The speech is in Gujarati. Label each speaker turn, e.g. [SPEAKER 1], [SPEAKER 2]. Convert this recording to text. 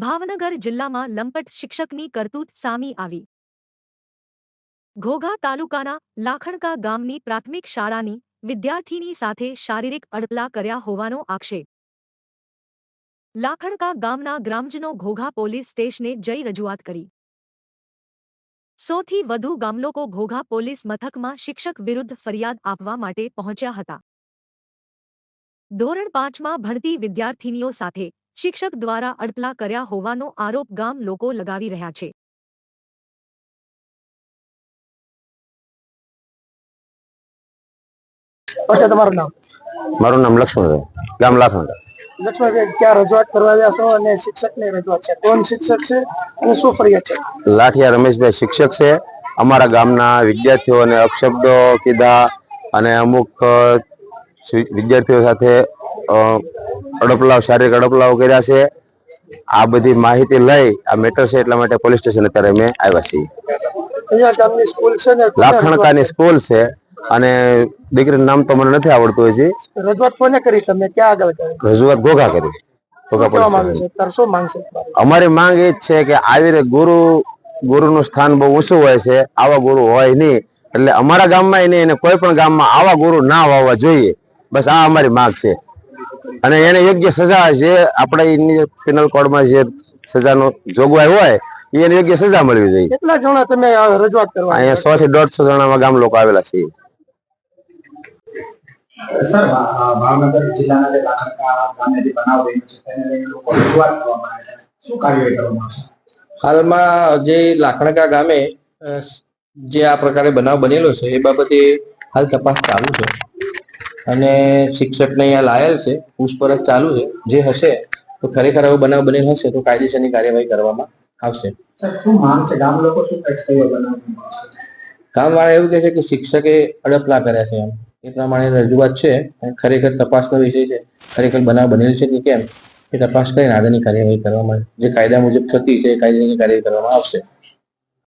[SPEAKER 1] ભાવનગર જિલ્લામાં લંપટ શિક્ષકની કરતૂત સામી આવી. ઘોઘા તાલુકાના લાખણકા ગામની પ્રાથમિક શાળાની વિદ્યાર્થીની સાથે શારીરિક અડપલા કર્યા હોવાનો આક્ષેપ. લાખણકા ગામના ગ્રામજનો ઘોઘા પોલીસ સ્ટેશને જઈ રજૂઆત કરી. સોથી વધુ ગામલોકો ઘોઘા પોલીસ મથકમાં શિક્ષક વિરુદ્ધ ફરિયાદ આપવા માટે પહોંચ્યા હતા. ધોરણ પાંચમાં ભણતી વિદ્યાર્થીનીઓ સાથે શિક્ષક દ્વારા અડપલા કર્યા હોવાનો આરોપ ગામ લોકો લગાવી રહ્યા છે.
[SPEAKER 2] પછી તમારું નામ?
[SPEAKER 3] મારું નામ લક્ષ્મણભાઈ ગામ લાખોંડા.
[SPEAKER 2] લક્ષ્મણભાઈ ક્યાં રજૂઆત કરવા આવ્યા છો અને શિક્ષકની રજૂઆત છે? કોણ શિક્ષક છે અને શું ફરિયાદ છે?
[SPEAKER 3] લાઠિયા રમેશભાઈ શિક્ષક છે. અમારા ગામના વિદ્યાર્થીઓને અપશબ્દો કીધા અને અમુક વિદ્યાર્થીઓ સાથે અડપલાવ શારીરિક અડપલાવ કર્યા છે. આ બધી માહિતી લઈ આ મેટર છે એટલા માટે પોલીસ સ્ટેશન અત્યારે અમે આવ્યા છીએ. લાખણકાની સ્કૂલ છે અને દીકરીનું નામ તો મને નથી આવડતું હજી.
[SPEAKER 2] રજૂઆત- કોને કરી તમે? ક્યાં આગળ
[SPEAKER 3] રજૂઆત ઘોઘા કરી? અમારી માંગ એ જ છે કે આવી રીતે ગુરુ ગુરુનું સ્થાન બહુ ઊંચું હોય છે આવા ગુરુ હોય નહીં. એટલે અમારા ગામમાં નહીં અને કોઈ પણ ગામમાં આવા ગુરુ ના વાવવા જોઈએ. બસ આ અમારી માંગ છે. અને એને યોગ્ય સજા જે આપણા પેનલ કોડમાં જે સજાનો જોગવાઈ હોય એને યોગ્ય સજા મળવી જોઈએ.
[SPEAKER 2] કેટલા જણા તમે રજૂઆત કરવા
[SPEAKER 3] અહીંયા સો થી દોઢસો જણામાં ગામ લોકો આવેલા છે.
[SPEAKER 4] સર ભાવનગર જિલ્લાના જે લાખણકા ગામે જે બનાવ બન્યો છે તેને લઈને લોકો રજૂઆત કરવામાં આવ્યા છે. શું કાર્યવાહી કરવામાં આવશે?
[SPEAKER 5] હાલમાં જે લાખણકા ગામે જે આ પ્રકારે બનાવ બનેલો છે એ બાબતે હાલ તપાસ ચાલુ છે. અને શિક્ષકને અહીંયા લાયેલ છે પૂછપરછ ચાલુ છે. જે હશે તો ખરેખર એવો બનાવ બનેલ હશે તો કાયદેસરની કાર્યવાહી કરવામાં આવશે.
[SPEAKER 4] ગામ?
[SPEAKER 5] કામવાળા એવું કહે છે કે શિક્ષકે અડપલા કર્યા છે એમ. એ પ્રમાણે રજૂઆત છે અને ખરેખર તપાસનો વિષય છે. ખરેખર બનાવ બનેલ છે કે કેમ? એ તપાસ કરીને આગળની કાર્યવાહી કરવામાં આવે. જે કાયદા મુજબ થતી છે એ કાયદાની કાર્યવાહી કરવામાં આવશે.